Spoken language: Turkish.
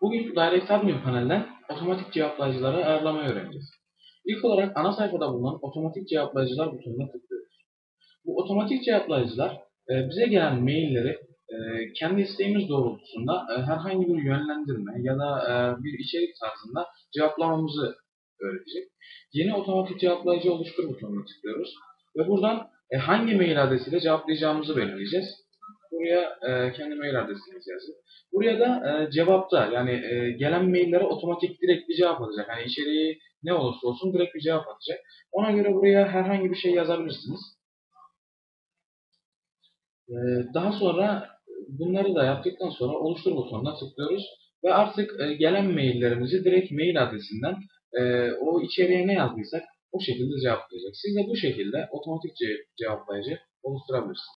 Bugün Direct Admin panelden otomatik cevaplayıcıları ayarlamayı öğreneceğiz. İlk olarak ana sayfada bulunan otomatik cevaplayıcılar butonuna tıklıyoruz. Bu otomatik cevaplayıcılar e, bize gelen mailleri e, kendi isteğimiz doğrultusunda e, herhangi bir yönlendirme ya da bir içerik tarzında cevaplamamızı öğretecek. Yeni otomatik cevaplayıcı oluştur butonuna tıklıyoruz. Ve buradan hangi mail adresiyle cevaplayacağımızı belirleyeceğiz. Buraya e, kendi mail adresimizi yazıp Buraya da e, cevapta yani e, gelen maillere otomatik direkt bir cevap atacak. Yani içeriği ne olursa olsun direkt bir cevap atacak. Ona göre buraya herhangi bir şey yazabilirsiniz. E, daha sonra bunları da yaptıktan sonra oluştur butonuna tıklıyoruz. Ve artık e, gelen maillerimizi direkt mail adresinden e, o içeriğe ne yazdıysak o şekilde cevaplayacak. Siz de bu şekilde otomatik ce- cevaplayıcı oluşturabilirsiniz.